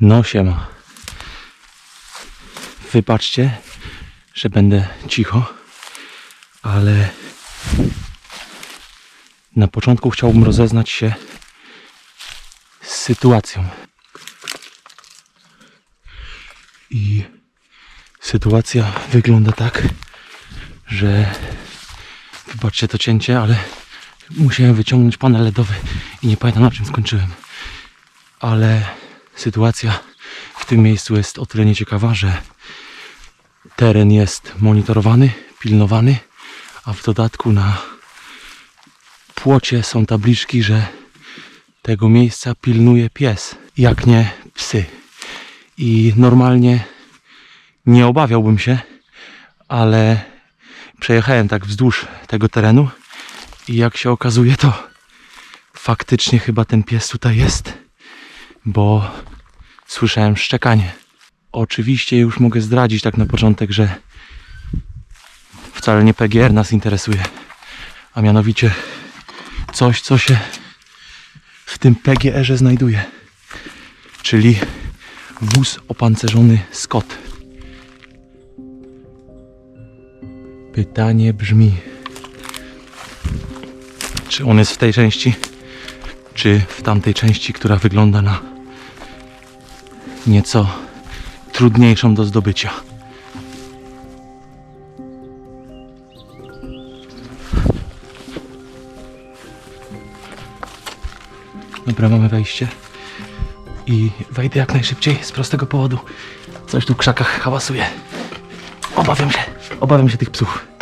No siema. Wybaczcie, że będę cicho, ale na początku chciałbym rozeznać się z sytuacją. I sytuacja wygląda tak, że wybaczcie to cięcie, ale musiałem wyciągnąć panel LEDowy i nie pamiętam na czym skończyłem. Ale sytuacja w tym miejscu jest o tyle nieciekawa, że teren jest monitorowany, pilnowany, a w dodatku na płocie są tabliczki, że tego miejsca pilnuje pies, jak nie psy. I normalnie nie obawiałbym się, ale przejechałem tak wzdłuż tego terenu i jak się okazuje, to faktycznie chyba ten pies tutaj jest, bo słyszałem szczekanie. Oczywiście już mogę zdradzić tak na początek, że wcale nie PGR nas interesuje, a mianowicie coś, co się w tym PGR-ze znajduje, czyli wóz opancerzony Scott. Pytanie brzmi, czy on jest w tej części, czy w tamtej części, która wygląda na nieco trudniejszą do zdobycia. Dobra, mamy wejście. I wejdę jak najszybciej z prostego powodu. Coś tu w krzakach hałasuje. Obawiam się, obawiam się tych psów.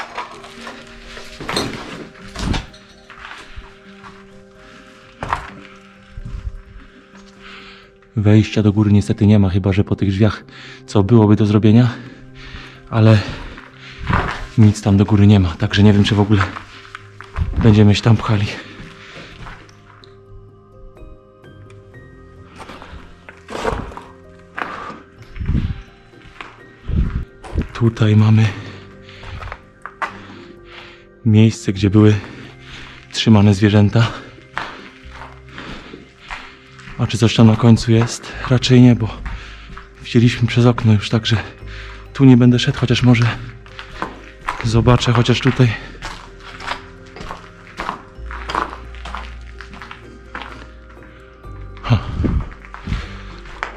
Wejścia do góry niestety nie ma, chyba że po tych drzwiach, co byłoby do zrobienia, ale nic tam do góry nie ma, także nie wiem, czy w ogóle będziemy się tam pchali. Tutaj mamy miejsce, gdzie były trzymane zwierzęta. A czy coś tam na końcu jest? Raczej nie, bo widzieliśmy przez okno już, także tu nie będę szedł, chociaż może zobaczę, chociaż tutaj. Ha.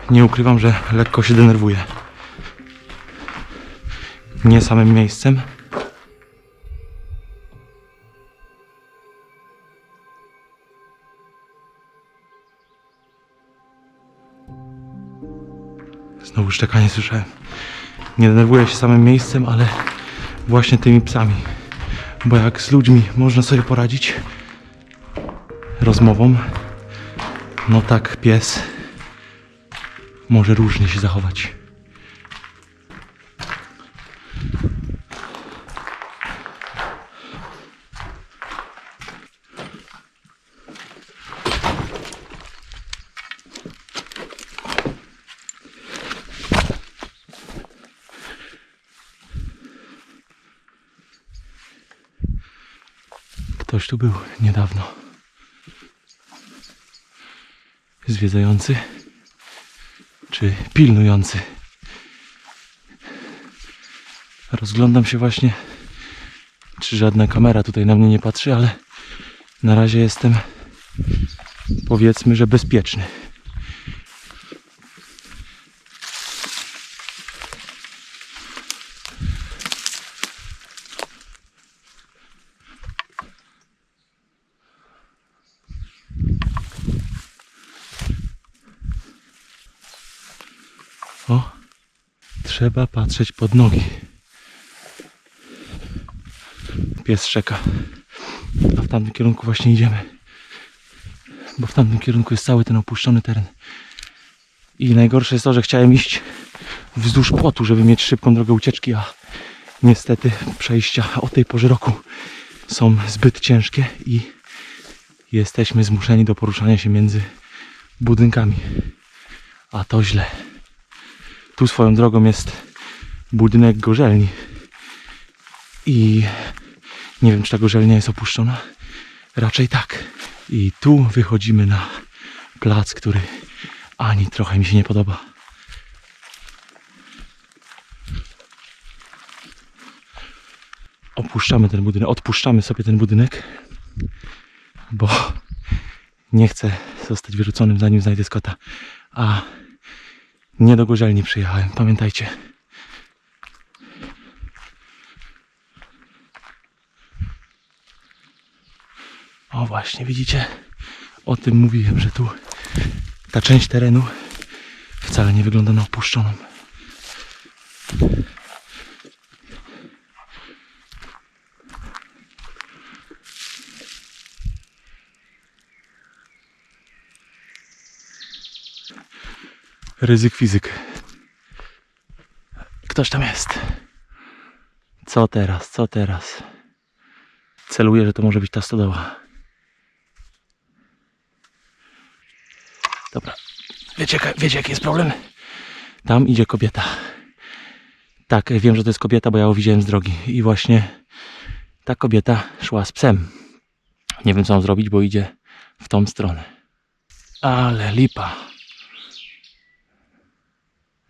Nie ukrywam, że lekko się denerwuję. Nie samym miejscem. Znowu szczekanie słyszałem. Nie denerwuję się samym miejscem, ale właśnie tymi psami. Bo jak z ludźmi można sobie poradzić rozmową, no tak pies może różnie się zachować. Ktoś tu był niedawno. Zwiedzający czy pilnujący. Rozglądam się właśnie, czy żadna kamera tutaj na mnie nie patrzy, ale na razie jestem powiedzmy, że bezpieczny. O, trzeba patrzeć pod nogi. Pies szczeka. A w tamtym kierunku właśnie idziemy. Bo w tamtym kierunku jest cały ten opuszczony teren. I najgorsze jest to, że chciałem iść wzdłuż płotu, żeby mieć szybką drogę ucieczki, a niestety przejścia o tej porze roku są zbyt ciężkie i jesteśmy zmuszeni do poruszania się między budynkami. A to źle. Tu swoją drogą jest budynek gorzelni. I nie wiem, czy ta gorzelnia jest opuszczona. Raczej tak. I tu wychodzimy na plac, który ani trochę mi się nie podoba. Opuszczamy ten budynek, odpuszczamy sobie ten budynek, bo nie chcę zostać wyrzuconym zanim znajdę Scotta. A nie do gorzelni przyjechałem, pamiętajcie. O właśnie, widzicie? O tym mówiłem, że tu ta część terenu wcale nie wygląda na opuszczoną. Ryzyk fizyk. Ktoś tam jest. Co teraz? Co teraz? Celuję, że to może być ta stodoła. Dobra. Wiecie, wiecie jaki jest problem? Tam idzie kobieta. Tak, wiem, że to jest kobieta, bo ja ją widziałem z drogi. I właśnie ta kobieta szła z psem. Nie wiem, co mam zrobić, bo idzie w tą stronę. Ale lipa.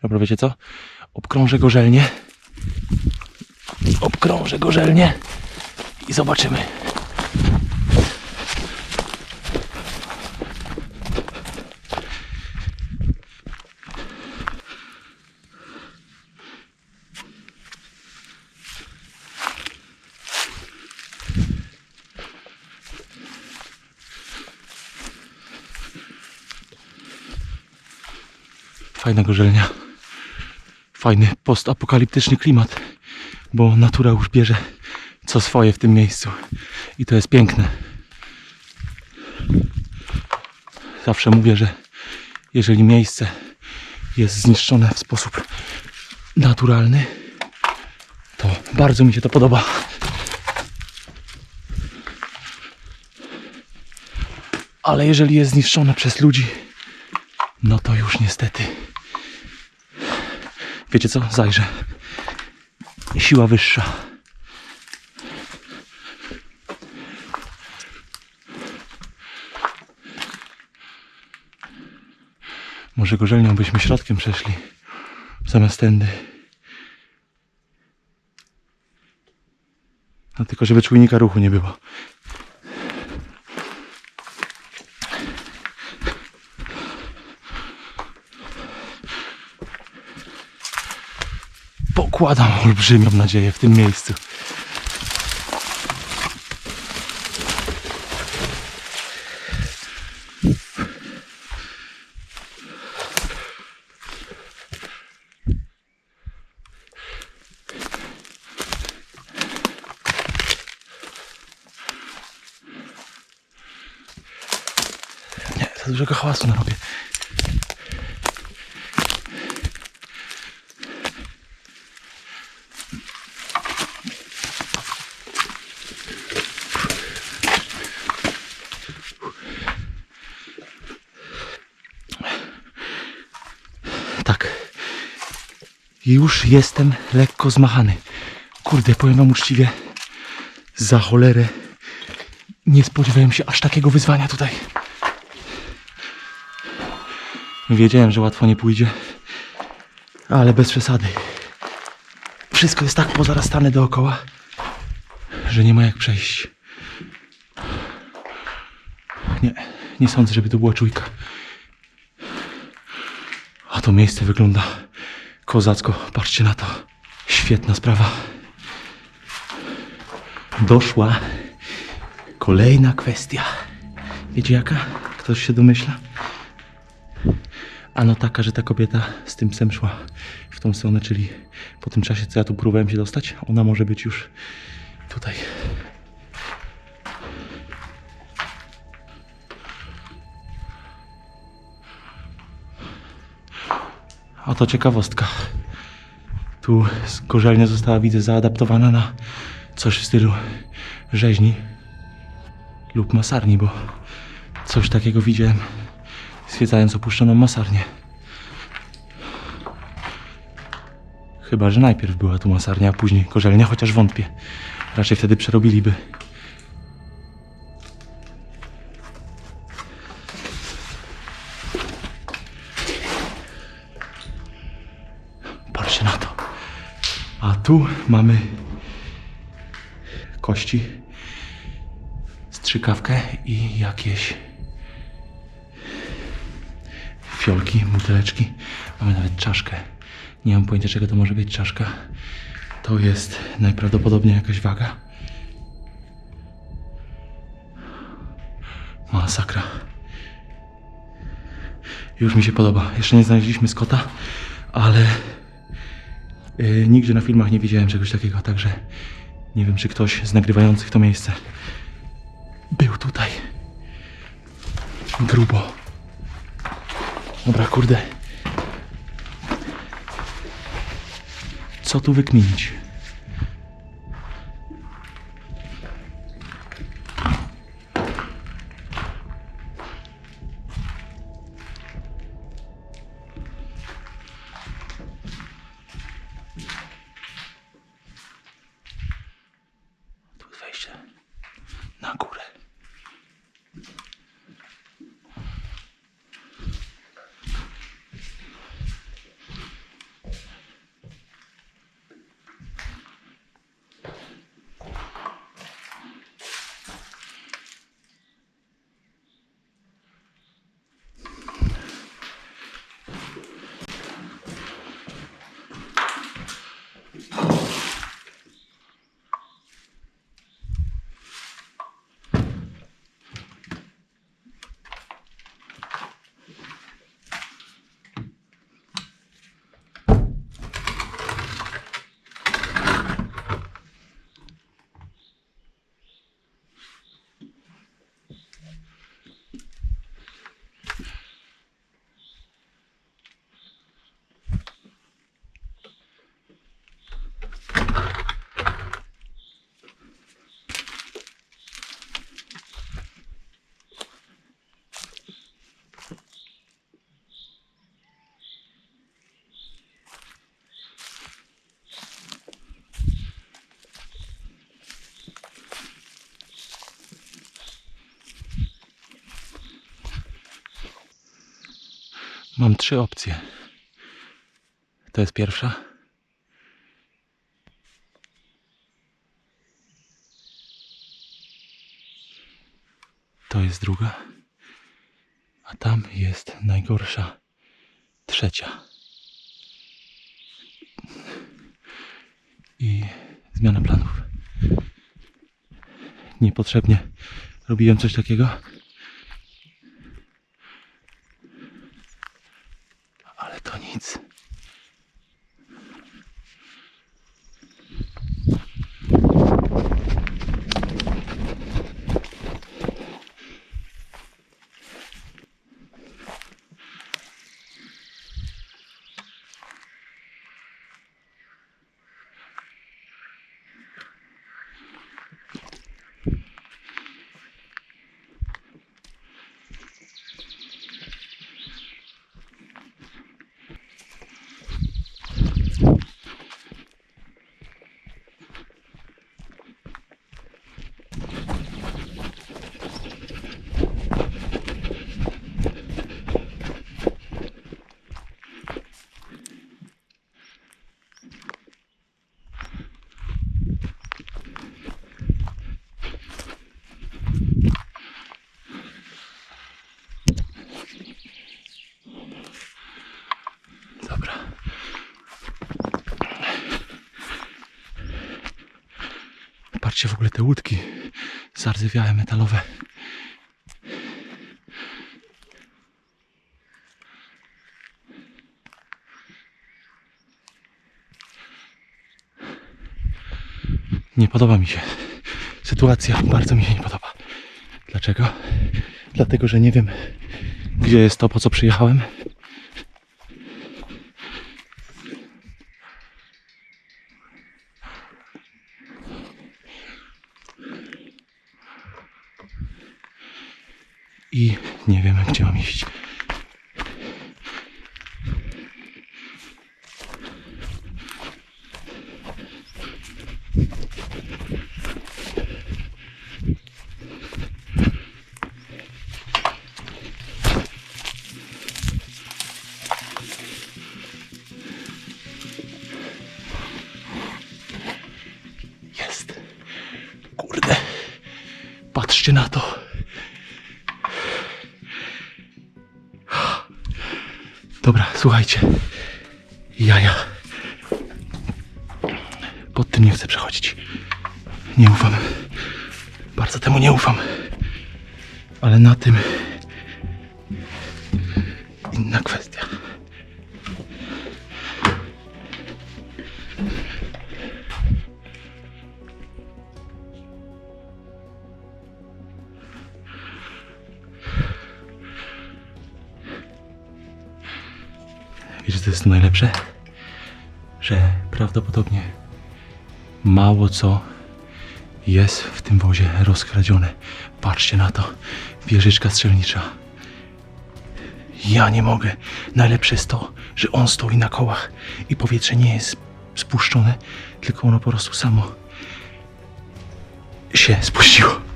Dobra, wiecie co? Obkrążę go żelnie. Obkrążę go żelnie. I zobaczymy. Fajna gorzelnia. Fajny postapokaliptyczny klimat, bo natura już bierze co swoje w tym miejscu. I to jest piękne. Zawsze mówię, że jeżeli miejsce jest zniszczone w sposób naturalny, to bardzo mi się to podoba. Ale jeżeli jest zniszczone przez ludzi, no to już niestety. Wiecie co? Zajrzę. Siła wyższa. Może gorzelnią byśmy środkiem przeszli. Zamiast tędy. No tylko żeby czujnika ruchu nie było. Pokładam olbrzymią nadzieję w tym miejscu. Nie, za dużego hałasu narobię. Tak. Już jestem lekko zmachany. Kurde, powiem wam uczciwie, za cholerę nie spodziewałem się aż takiego wyzwania tutaj. Wiedziałem, że łatwo nie pójdzie, ale bez przesady. Wszystko jest tak pozarastane dookoła, że nie ma jak przejść. Nie, nie sądzę, żeby to była czujka. A to miejsce wygląda kozacko. Patrzcie na to. Świetna sprawa. Doszła kolejna kwestia. Wiecie jaka? Ktoś się domyśla? Ano taka, że ta kobieta z tym psem szła w tą stronę, czyli po tym czasie, co ja tu próbowałem się dostać, ona może być już tutaj. Oto ciekawostka. Tu gorzelnia została, widzę, zaadaptowana na coś w stylu rzeźni lub masarni, bo coś takiego widziałem zwiedzając opuszczoną masarnię. Chyba, że najpierw była tu masarnia, a później gorzelnia, chociaż wątpię. Raczej wtedy przerobiliby. Tu mamy kości, strzykawkę i jakieś fiolki, buteleczki. Mamy nawet czaszkę. Nie mam pojęcia, czego to może być czaszka. To jest najprawdopodobniej jakaś waga. Masakra. Już mi się podoba. Jeszcze nie znaleźliśmy Scotta, ale yy, nigdzie na filmach nie widziałem czegoś takiego, także nie wiem, czy ktoś z nagrywających to miejsce był tutaj. Grubo. Dobra, kurde. Co tu wykminić? Tu jest wejście na górę. Mam trzy opcje. To jest pierwsza. To jest druga. A tam jest najgorsza trzecia. I zmiana planów. Niepotrzebnie robiłem coś takiego. Ale to nic. Dobra. Patrzcie w ogóle te łódki zardzewiałe, metalowe. Nie podoba mi się sytuacja, bardzo mi się nie podoba. Dlaczego? Dlatego, że nie wiem, gdzie jest to, po co przyjechałem. Patrzcie na to. Dobra, słuchajcie. Jaja. Pod tym nie chcę przechodzić. Nie ufam. Bardzo temu nie ufam. Ale na tym Wiesz, co jest tu najlepsze? Że prawdopodobnie mało co jest w tym wozie rozkradzione. Patrzcie na to. Wieżyczka strzelnicza. Ja nie mogę. Najlepsze jest to, że on stoi na kołach i powietrze nie jest spuszczone, tylko ono po prostu samo się spuściło.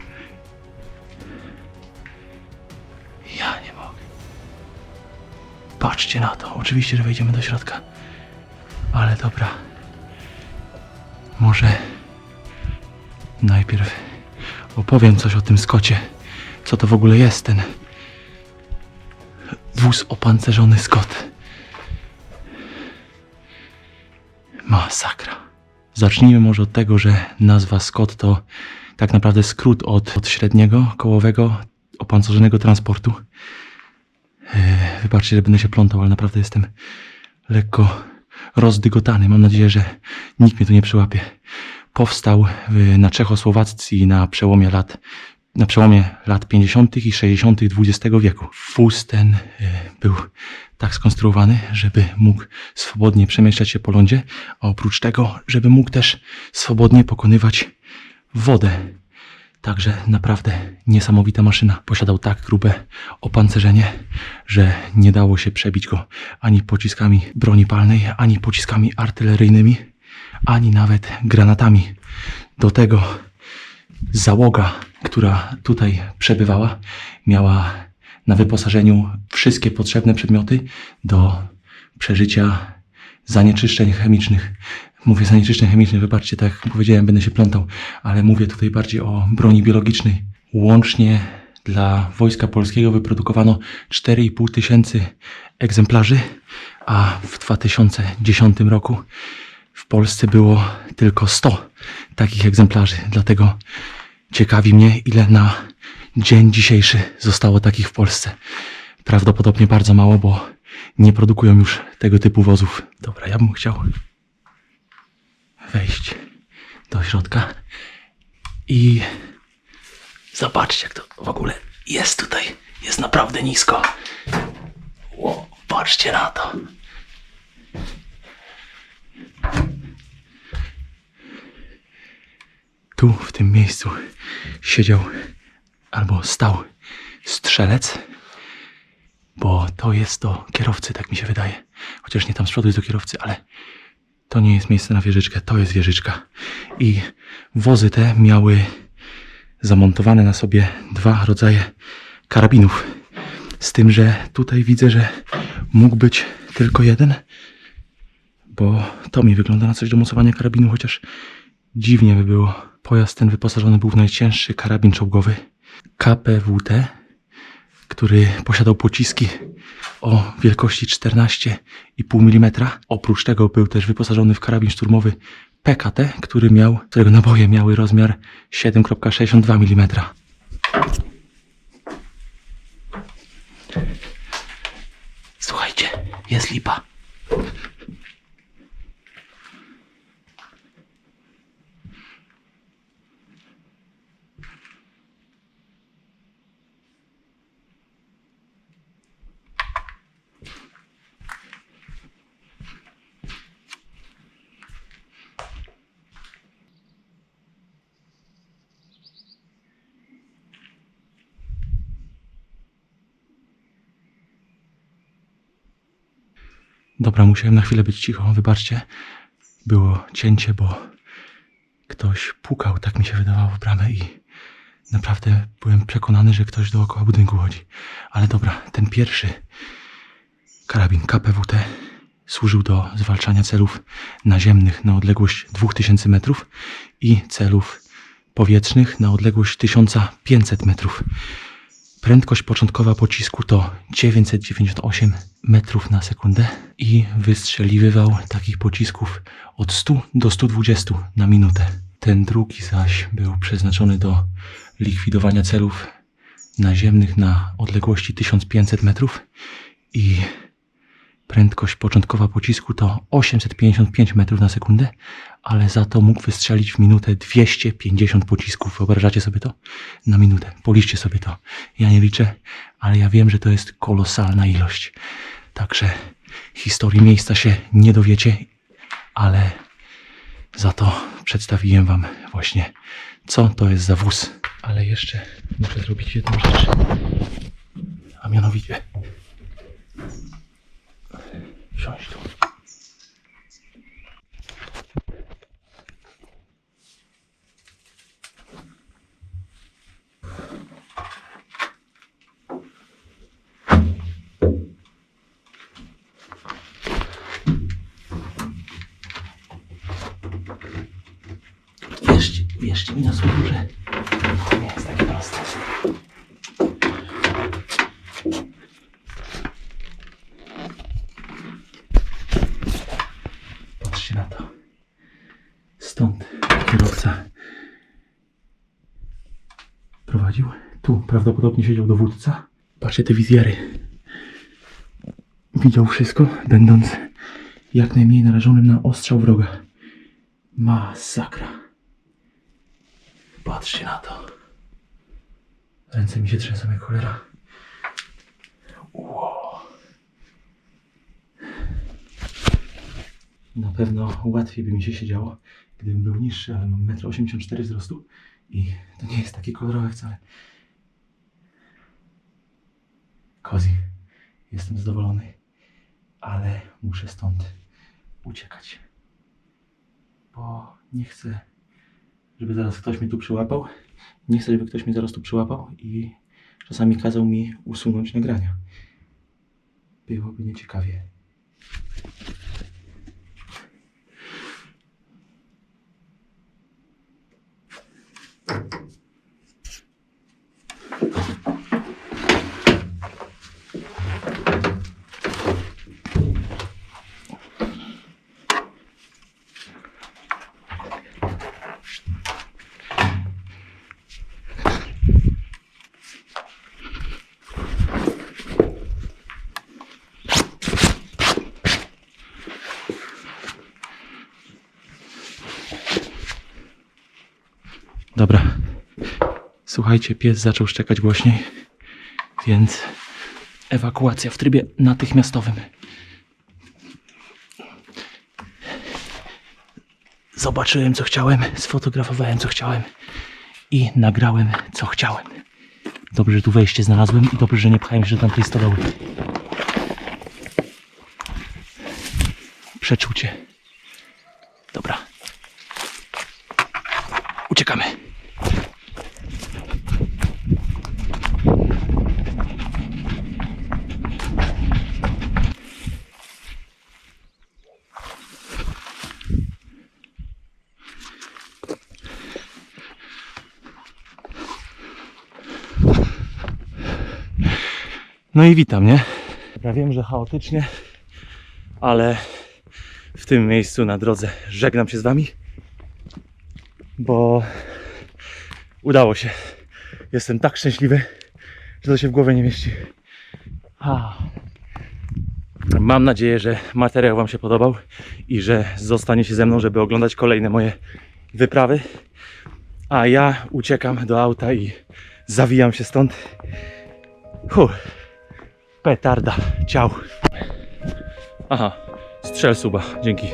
Patrzcie na to. Oczywiście, że wejdziemy do środka. Ale dobra. Może najpierw opowiem coś o tym skocie. Co to w ogóle jest ten wóz opancerzony skot. Masakra. Zacznijmy może od tego, że nazwa Scott to tak naprawdę skrót od, od średniego, kołowego, opancerzonego transportu. E, Wybaczcie, że będę się plątał, ale naprawdę jestem lekko rozdygotany. Mam nadzieję, że nikt mnie tu nie przyłapie. Powstał na Czechosłowacji na przełomie lat na przełomie lat 50. i 60. XX wieku. Wóz ten e, był tak skonstruowany, żeby mógł swobodnie przemieszczać się po lądzie, a oprócz tego, żeby mógł też swobodnie pokonywać wodę. Także naprawdę niesamowita maszyna. Posiadał tak grube opancerzenie, że nie dało się przebić go ani pociskami broni palnej, ani pociskami artyleryjnymi, ani nawet granatami. Do tego załoga, która tutaj przebywała, miała na wyposażeniu wszystkie potrzebne przedmioty do przeżycia zanieczyszczeń chemicznych. Mówię zanieczyszczeń chemicznych, wybaczcie, tak jak powiedziałem, będę się plątał, ale mówię tutaj bardziej o broni biologicznej. Łącznie dla Wojska Polskiego wyprodukowano 4,5 tysięcy egzemplarzy, a w 2010 roku w Polsce było tylko 100 takich egzemplarzy. Dlatego ciekawi mnie, ile na dzień dzisiejszy zostało takich w Polsce. Prawdopodobnie bardzo mało, bo nie produkują już tego typu wozów. Dobra, ja bym chciał wejść do środka i zobaczcie, jak to w ogóle jest tutaj. Jest naprawdę nisko. Ło, patrzcie na to. Tu, w tym miejscu, siedział albo stał strzelec, bo to jest do kierowcy, tak mi się wydaje. Chociaż nie tam z przodu jest do kierowcy, ale to nie jest miejsce na wieżyczkę, to jest wieżyczka. I wozy te miały zamontowane na sobie dwa rodzaje karabinów. Z tym, że tutaj widzę, że mógł być tylko jeden, bo to mi wygląda na coś do mocowania karabinu, chociaż dziwnie by było. Pojazd ten wyposażony był w najcięższy karabin czołgowy KPWT, który posiadał pociski o wielkości 14,5 mm. Oprócz tego był też wyposażony w karabin szturmowy PKT, który miał, którego naboje miały rozmiar 7,62 mm. Słuchajcie, jest lipa. Dobra, musiałem na chwilę być cicho, wybaczcie. Było cięcie, bo ktoś pukał, tak mi się wydawało w bramę i naprawdę byłem przekonany, że ktoś dookoła budynku chodzi. Ale dobra, ten pierwszy karabin KPWT służył do zwalczania celów naziemnych na odległość 2000 metrów i celów powietrznych na odległość 1500 metrów. Prędkość początkowa pocisku to 998 metrów na sekundę i wystrzeliwywał takich pocisków od 100 do 120 na minutę. Ten drugi zaś był przeznaczony do likwidowania celów naziemnych na odległości 1500 metrów i prędkość początkowa pocisku to 855 metrów na sekundę, ale za to mógł wystrzelić w minutę 250 pocisków. Wyobrażacie sobie to? Na minutę. Policzcie sobie to. Ja nie liczę, ale ja wiem, że to jest kolosalna ilość. Także historii miejsca się nie dowiecie, ale za to przedstawiłem Wam właśnie, co to jest za wóz. Ale jeszcze muszę zrobić jedną rzecz. A mianowicie tu. Wierzcie, wierzcie mi na słowo, że to nie jest takie proste. Patrzcie na to. Stąd kierowca prowadził. Tu prawdopodobnie siedział dowódca. Patrzcie te wizjery. Widział wszystko, będąc jak najmniej narażonym na ostrzał wroga. Masakra. Patrzcie na to. Ręce mi się trzęsą jak cholera. Wow. Na pewno łatwiej by mi się siedziało, gdybym był niższy, ale mam 1,84 m wzrostu i to nie jest takie kolorowe wcale. Kozi, jestem zadowolony, ale muszę stąd uciekać bo nie chcę, żeby zaraz ktoś mnie tu przyłapał. Nie chcę, żeby ktoś mnie zaraz tu przyłapał i czasami kazał mi usunąć nagrania. Byłoby nieciekawie. Dobra. Słuchajcie, pies zaczął szczekać głośniej, więc ewakuacja w trybie natychmiastowym. Zobaczyłem, co chciałem, sfotografowałem, co chciałem i nagrałem, co chciałem. Dobrze, że tu wejście znalazłem i dobrze, że nie pchałem się do tamtej stodoły. Przeczucie. Dobra. Uciekamy. No i witam, nie? Ja wiem, że chaotycznie, ale w tym miejscu na drodze żegnam się z Wami bo udało się. Jestem tak szczęśliwy, że to się w głowie nie mieści. Mam nadzieję, że materiał Wam się podobał i że zostaniecie ze mną, żeby oglądać kolejne moje wyprawy. A ja uciekam do auta i zawijam się stąd. Huh. Petarda. Ciao. Aha, strzel suba. Dzięki.